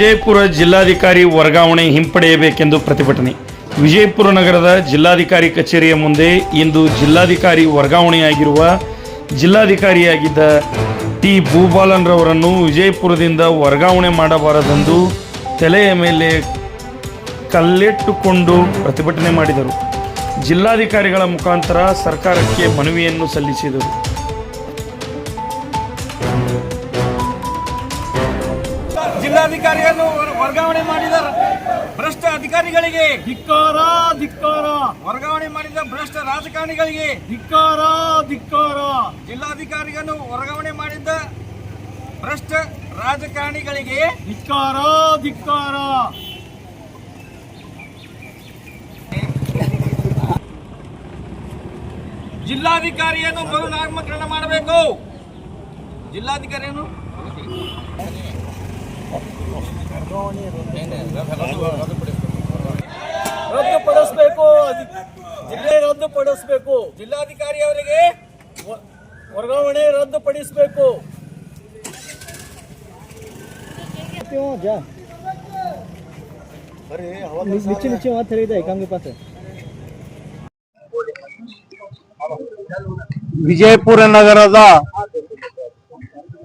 ವಿಜಯಪುರ ಜಿಲ್ಲಾಧಿಕಾರಿ ವರ್ಗಾವಣೆ ಹಿಂಪಡೆಯಬೇಕೆಂದು ಪ್ರತಿಭಟನೆ. ವಿಜಯಪುರ ನಗರದ ಜಿಲ್ಲಾಧಿಕಾರಿ ಕಚೇರಿಯ ಮುಂದೆ ಇಂದು ಜಿಲ್ಲಾಧಿಕಾರಿ ವರ್ಗಾವಣೆಯಾಗಿರುವ ಜಿಲ್ಲಾಧಿಕಾರಿಯಾಗಿದ್ದ ಟಿ. ಭೂಬಾಲನ್ರವರನ್ನು ವಿಜಯಪುರದಿಂದ ವರ್ಗಾವಣೆ ಮಾಡಬಾರದೆಂದು ತಲೆಯ ಮೇಲೆ ಕಲ್ಲೆಟ್ಟುಕೊಂಡು ಪ್ರತಿಭಟನೆ ಮಾಡಿದರು. ಜಿಲ್ಲಾಧಿಕಾರಿಗಳ ಮುಖಾಂತರ ಸರ್ಕಾರಕ್ಕೆ ಮನವಿಯನ್ನು ಸಲ್ಲಿಸಿದರು. ಜಿಲ್ಲಾಧಿಕಾರಿಯನ್ನು ವರ್ಗಾವಣೆ ಮಾಡಿದ ಭ್ರಷ್ಟ ಅಧಿಕಾರಿಗಳಿಗೆ ಧಿಕ್ಕಾರ ಧಿಕ್ಕಾರ. ವರ್ಗಾವಣೆ ಮಾಡಿದ ಭ್ರಷ್ಟ ರಾಜಕಾರಣಿಗಳಿಗೆ ಧಿಕ್ಕಾರ ಧಿಕ್ಕಾರ. ಜಿಲ್ಲಾಧಿಕಾರಿಯನ್ನು ವರ್ಗಾವಣೆ ಮಾಡಿದ್ದ ಭ್ರಷ್ಟ ರಾಜಕಾರಣಿಗಳಿಗೆ ಧಿಕ್ಕಾರ ಧಿಕ್ಕಾರ. ಜಿಲ್ಲಾಧಿಕಾರಿಯನ್ನು ಮರು ನಾಮಕರಣ ಮಾಡಬೇಕು. ಜಿಲ್ಲಾಧಿಕಾರಿಯನ್ನು ರದ್ದುಪಡಿಸಬೇಕು ಜಿಲ್ಲೆ ರದ್ದುಪಡಿಸಬೇಕು ಜಿಲ್ಲಾಧಿಕಾರಿ ಅವರಿಗೆ ವ- ವರ್ಗಾವಣೆ ರದ್ದುಪಡಿಸಬೇಕು नीचे नीचे वहाँ खरीदा है काम के पास है ವಿಜಯಪುರ ನಗರದ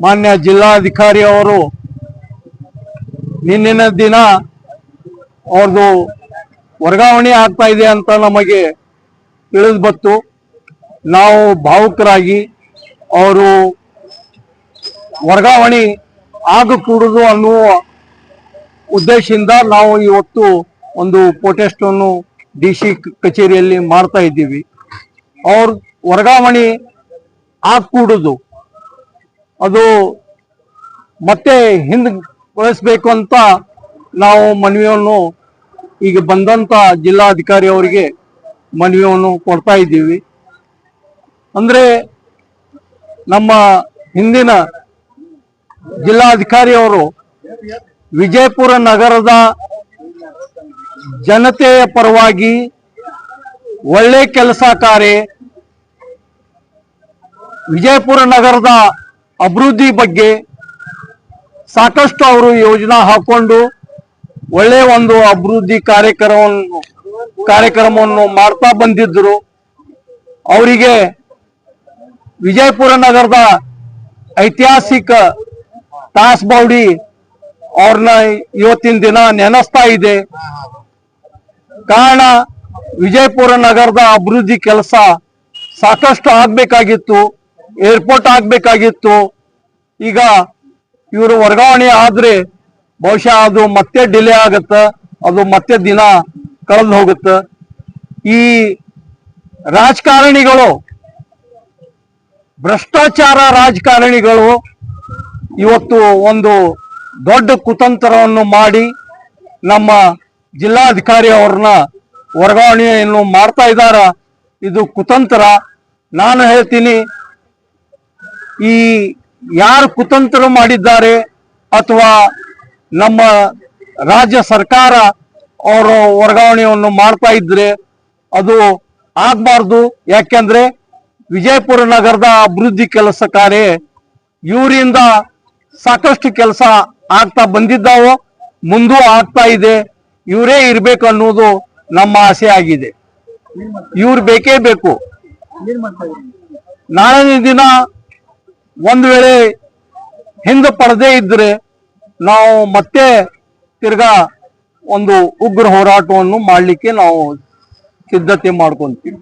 ಮಾನ್ಯ ಜಿಲ್ಲಾಧಿಕಾರಿ ಅವರು ನಿನ್ನಿನ ದಿನ ಅವ್ರದ್ದು ವರ್ಗಾವಣೆ ಆಗ್ತಾ ಇದೆ ಅಂತ ನಮಗೆ ತಿಳಿದು ಬಂತು. ನಾವು ಭಾವುಕರಾಗಿ ಅವರು ವರ್ಗಾವಣೆ ಆಗಕೂಡದು ಅನ್ನುವ ಉದ್ದೇಶದಿಂದ ನಾವು ಇವತ್ತು ಒಂದು ಪ್ರೊಟೆಸ್ಟ್ ಅನ್ನು ಡಿ ಸಿ ಕಚೇರಿಯಲ್ಲಿ ಮಾಡ್ತಾ ಇದ್ದೀವಿ. ಅವ್ರ ವರ್ಗಾವಣೆ ಆಗ್ಕೂಡುದು. ಅದು ಮತ್ತೆ ಹಿಂದೆ ಬಳಸಬೇಕು ಅಂತ ನಾವು ಮನವಿಯನ್ನು ಈಗ ಬಂದಂತ ಜಿಲ್ಲಾಧಿಕಾರಿ ಅವರಿಗೆ ಮನವಿಯನ್ನು ಕೊಡ್ತಾ ಇದ್ದೀವಿ. ಅಂದ್ರೆ ನಮ್ಮ ಹಿಂದಿನ ಜಿಲ್ಲಾಧಿಕಾರಿ ಅವರು ವಿಜಯಪುರ ನಗರದ ಜನತೆಯ ಪರವಾಗಿ ಒಳ್ಳೆ ಕೆಲಸ ಕಾರ್ಯ ವಿಜಯಪುರ ನಗರದ ಅಭಿವೃದ್ಧಿ ಬಗ್ಗೆ ಸಾಕಷ್ಟು ಅವರು ಯೋಜನಾ ಹಾಕೊಂಡು ಒಳ್ಳೆ ಒಂದು ಅಭಿವೃದ್ಧಿ ಕಾರ್ಯಕ್ರಮವನ್ನು ಕಾರ್ಯಕ್ರಮವನ್ನು ಮಾಡ್ತಾ ಬಂದಿದ್ರು. ಅವರಿಗೆ ವಿಜಯಪುರ ನಗರದ ಐತಿಹಾಸಿಕ ತಾಸ್ ಬೌಡಿ ಅವ್ರನ್ನ ಇವತ್ತಿನ ದಿನ ನೆನೆಸ್ತಾ ಇದೆ. ಕಾರಣ ವಿಜಯಪುರ ನಗರದ ಅಭಿವೃದ್ಧಿ ಕೆಲಸ ಸಾಕಷ್ಟು ಆಗ್ಬೇಕಾಗಿತ್ತು, ಏರ್ಪೋರ್ಟ್ ಆಗ್ಬೇಕಾಗಿತ್ತು. ಈಗ ಇವರು ವರ್ಗಾವಣೆ ಆದ್ರೆ ಬಹುಶಃ ಅದು ಮತ್ತೆ ಡಿಲೇ ಆಗತ್ತ, ಅದು ಮತ್ತೆ ದಿನ ಕಳೆದು ಹೋಗುತ್ತ. ಈ ರಾಜಕಾರಣಿಗಳು, ಭ್ರಷ್ಟಾಚಾರ ರಾಜಕಾರಣಿಗಳು ಇವತ್ತು ಒಂದು ದೊಡ್ಡ ಕುತಂತ್ರವನ್ನು ಮಾಡಿ ನಮ್ಮ ಜಿಲ್ಲಾಧಿಕಾರಿ ಅವ್ರನ್ನ ವರ್ಗಾವಣೆಯನ್ನು ಮಾಡ್ತಾ ಇದ್ದಾರ? ಇದು ಕುತಂತ್ರ. ನಾನು ಹೇಳ್ತೀನಿ, ಈ ಯಾರು ಕುತಂತ್ರ ಮಾಡಿದ್ದಾರೆ ಅಥವಾ ನಮ್ಮ ರಾಜ್ಯ ಸರ್ಕಾರ ಅವರು ವರ್ಗಾವಣೆಯನ್ನು ಮಾಡ್ತಾ ಇದ್ರೆ ಅದು ಆಗ್ಬಾರ್ದು. ಯಾಕೆಂದ್ರೆ ವಿಜಯಪುರ ನಗರದ ಅಭಿವೃದ್ಧಿ ಕೆಲಸ ಕಾರ್ಯ ಇವರಿಂದ ಸಾಕಷ್ಟು ಕೆಲಸ ಆಗ್ತಾ ಬಂದಿದ್ದಾವೋ, ಮುಂದೂ ಆಗ್ತಾ ಇದೆ. ಇವರೇ ಇರ್ಬೇಕು ಅನ್ನೋದು ನಮ್ಮ ಆಸೆ ಆಗಿದೆ. ಇವ್ರು ಬೇಕೇ ಬೇಕು. ನಾಳಿನ ದಿನ ಒಂದು ವೇಳೆ ಹಿಂದೆ ಪಡೆದೇ ಇದ್ರೆ ನಾವು ಮತ್ತೆ ತಿರ್ಗಾ ಒಂದು ಉಗ್ರ ಹೋರಾಟವನ್ನು ಮಾಡಲಿಕ್ಕೆ ನಾವು ಸಿದ್ಧತೆ ಮಾಡ್ಕೊಂತೀವಿ.